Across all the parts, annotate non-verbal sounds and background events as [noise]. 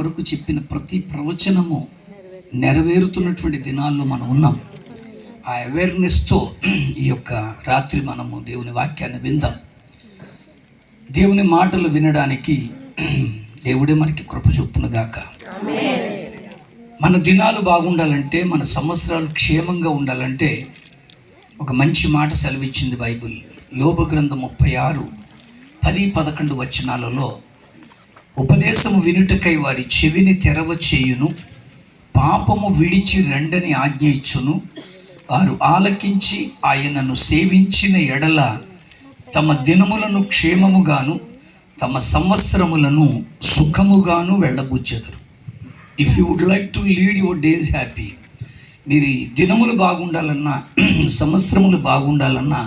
వరకు చెప్పిన ప్రతి ప్రవచనము నెరవేరుతున్నటువంటి దినాల్లో మనం ఉన్నాం. ఆ అవేర్నెస్తో ఈ యొక్క రాత్రి మనము దేవుని వాక్యాన్ని విందాం. దేవుని మాటలు వినడానికి దేవుడే మనకి కృప చూపునుగాక మన దినాలు బాగుండాలంటే మన సంవత్సరాలు క్షేమంగా ఉండాలంటే ఒక మంచి మాట సెలవిచ్చింది బైబిల్. యోగ గ్రంథం ముప్పై ఆరు పది పదకొండు వచనాలలో ఉపదేశము వినుటకై వారి చెవిని తెరవ చేయును పాపము విడిచి రెండని ఆజ్ఞ ఇచ్చును. వారు ఆలకించి ఆయనను సేవించిన ఎడల తమ దినములను క్షేమముగాను తమ సంవత్సరములను సుఖముగాను వెళ్ళబుచ్చెదరు. If you would like to lead your days happy మీరు దినములు బాగుండాలన్నా [clears throat] సంవత్సరములు బాగుండాలన్నా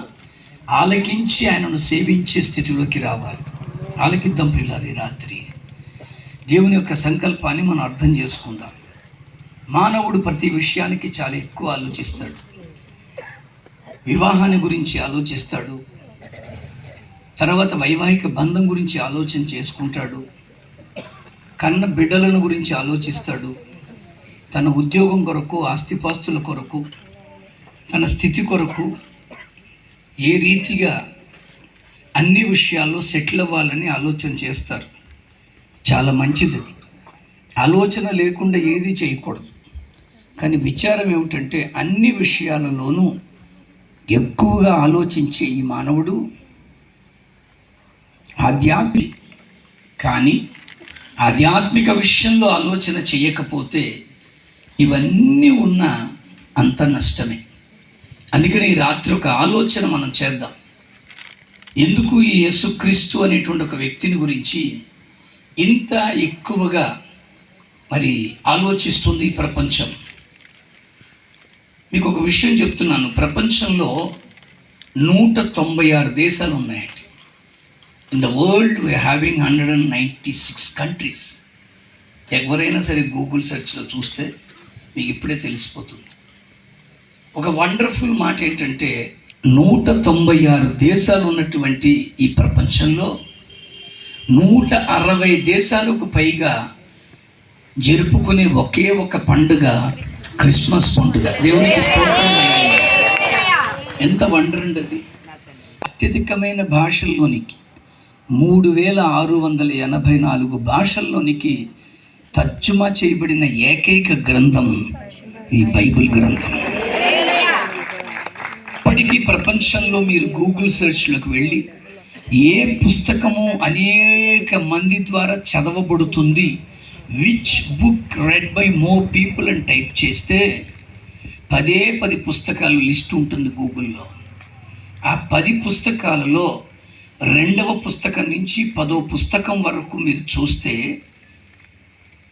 ఆలకించి ఆయనను సేవించే స్థితిలోకి రావాలి. ఆలకిద్దాం పిల్లలు రాత్రి దేవుని యొక్క సంకల్పాన్ని మనం అర్థం చేసుకుందాం. మానవుడు ప్రతి విషయానికి చాలా ఎక్కువ ఆలోచిస్తాడు. వివాహాన్ని గురించి ఆలోచిస్తాడు. తర్వాత వైవాహిక బంధం గురించి ఆలోచన చేసుకుంటాడు. కన్న బిడ్డలను గురించి ఆలోచిస్తాడు. తన ఉద్యోగం కొరకు ఆస్తిపాస్తుల కొరకు తన స్థితి కొరకు ఏ రీతిగా అన్ని విషయాల్లో సెటిల్ అవ్వాలని ఆలోచన చేస్తారు. చాలా మంచిది. అది ఆలోచన లేకుండా ఏది చేయకూడదు. కానీ విచారం ఏమిటంటే అన్ని విషయాలలోనూ ఎక్కువగా ఆలోచించే ఈ మానవుడు ఆధ్యాత్మి. కానీ ఆధ్యాత్మిక విషయంలో ఆలోచన చేయకపోతే ఇవన్నీ ఉన్న అంత నష్టమే. అందుకని ఈ రాత్రి ఒక ఆలోచన మనం చేద్దాం. ఎందుకు ఈ యేసుక్రీస్తు అనేటువంటి ఒక వ్యక్తిని గురించి ఇంత ఎక్కువగా మరి ఆలోచిస్తుంది ఈ ప్రపంచం. మీకు ఒక విషయం చెప్తున్నాను. ప్రపంచంలో నూట తొంభై ఆరు దేశాలు ఉన్నాయండి. In the world we having hundred and ninety six countries ఎవరైనా సరే గూగుల్ సెర్చ్లో చూస్తే మీకు ఇప్పుడే తెలిసిపోతుంది. ఒక వండర్ఫుల్ మాట ఏంటంటే నూట తొంభై ఆరు దేశాలు ఉన్నటువంటి ఈ ప్రపంచంలో నూట అరవై దేశాలకు పైగా జరుపుకునే ఒకే ఒక పండుగ క్రిస్మస్ పండుగ. దేవునికి స్తోత్రం. ఎంత వండర్ అండి అది అత్యధికమైన భాషల్లోనికి మూడు వేల ఆరు వందల ఎనభై నాలుగు భాషల్లోనికి తర్జుమా చేయబడిన ఏకైక గ్రంథం ఈ బైబిల్ గ్రంథం. ఇప్పటికీ ప్రపంచంలో మీరు గూగుల్ సెర్చ్లోకి వెళ్ళి ఏ పుస్తకము అనేక మంది ద్వారా చదవబడుతుంది? Which book read by more people అని టైప్ చేస్తే పదే పది పుస్తకాలు లిస్ట్ ఉంటుంది గూగుల్లో. ఆ పది పుస్తకాలలో రెండవ పుస్తకం నుంచి పదో పుస్తకం వరకు మీరు చూస్తే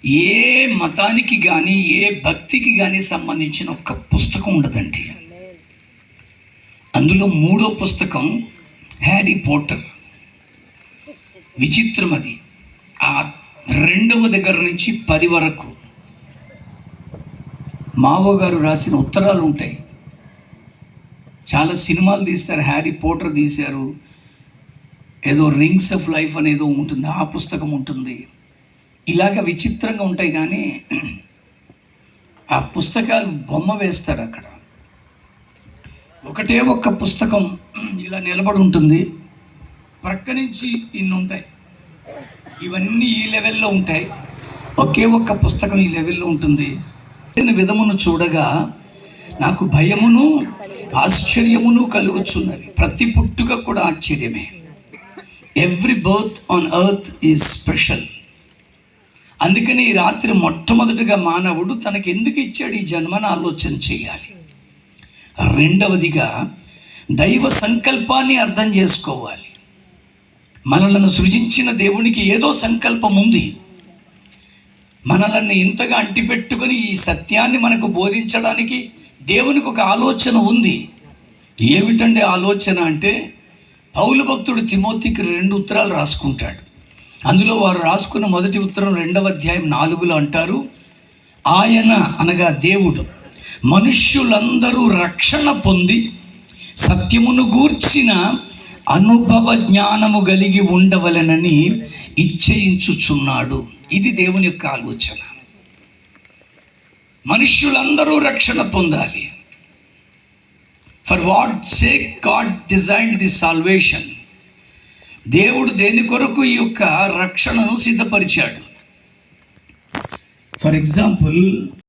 ఏ మతానికి కానీ ఏ భక్తికి కానీ సంబంధించిన ఒక పుస్తకం ఉండదండి. అందులో మూడో పుస్తకం హ్యారీ పోటర్ విచిత్రం అది ఆ రెండవ దగ్గర నుంచి పది వరకు. మావో గారు రాసిన ఉత్తరాలు ఉంటాయి చాలా సినిమాలు తీస్తారు. హ్యారీ పోటర్ తీశారు. ఏదో రింగ్స్ ఆఫ్ లైఫ్ అనేదో ఉంటుంది. ఆ పుస్తకం ఉంటుంది. ఇలాగ విచిత్రంగా ఉంటాయి కానీ ఆ పుస్తకాలు బొమ్మ వేస్తారు అక్కడ. ఒకటే ఒక్క పుస్తకం ఇలా నిలబడి ఉంటుంది. ప్రక్క నుంచి ఇన్ని ఉంటాయి. ఇవన్నీ ఈ లెవెల్లో ఉంటాయి. ఒకే ఒక్క పుస్తకం ఈ లెవెల్లో ఉంటుంది. నేను విధమును చూడగా నాకు భయమును ఆశ్చర్యమును కలుగుచున్నవి. ప్రతి పుట్టుక కూడా ఆశ్చర్యమే. Every birth on earth is special అందుకని ఈ రాత్రి మొట్టమొదటిగా మానవుడు తనకి ఎందుకు ఇచ్చాడు ఈ జన్మను ఆలోచన చేయాలి? రెండవదిగా దైవ సంకల్పాన్ని అర్థం చేసుకోవాలి. మనలను సృజించిన దేవునికి ఏదో సంకల్పం ఉంది. మనల్ని ఇంతగా అంటిపెట్టుకుని ఈ సత్యాన్ని మనకు బోధించడానికి దేవునికి ఒక ఆలోచన ఉంది. ఏమిటండి ఆలోచన అంటే పౌలు భక్తుడు తిమోతికి రెండు ఉత్తరాలు రాసుకుంటాడు. అందులో వారు రాసుకున్న మొదటి ఉత్తరం రెండవ అధ్యాయం నాలుగులో అంటారు ఆయన అనగా దేవుడు. మనుష్యులందరూ రక్షణ పొంది సత్యమును గూర్చిన అనుభవ జ్ఞానము కలిగి ఉండవలనని ఇచ్చయించుచున్నాడు. ఇది దేవుని యొక్క ఆలోచన. మనుష్యులందరూ రక్షణ పొందాలి. For what sake God designed the salvation దేవుడు దేని కొరకు ఈ యొక్క రక్షణను సిద్ధపరిచాడు? For example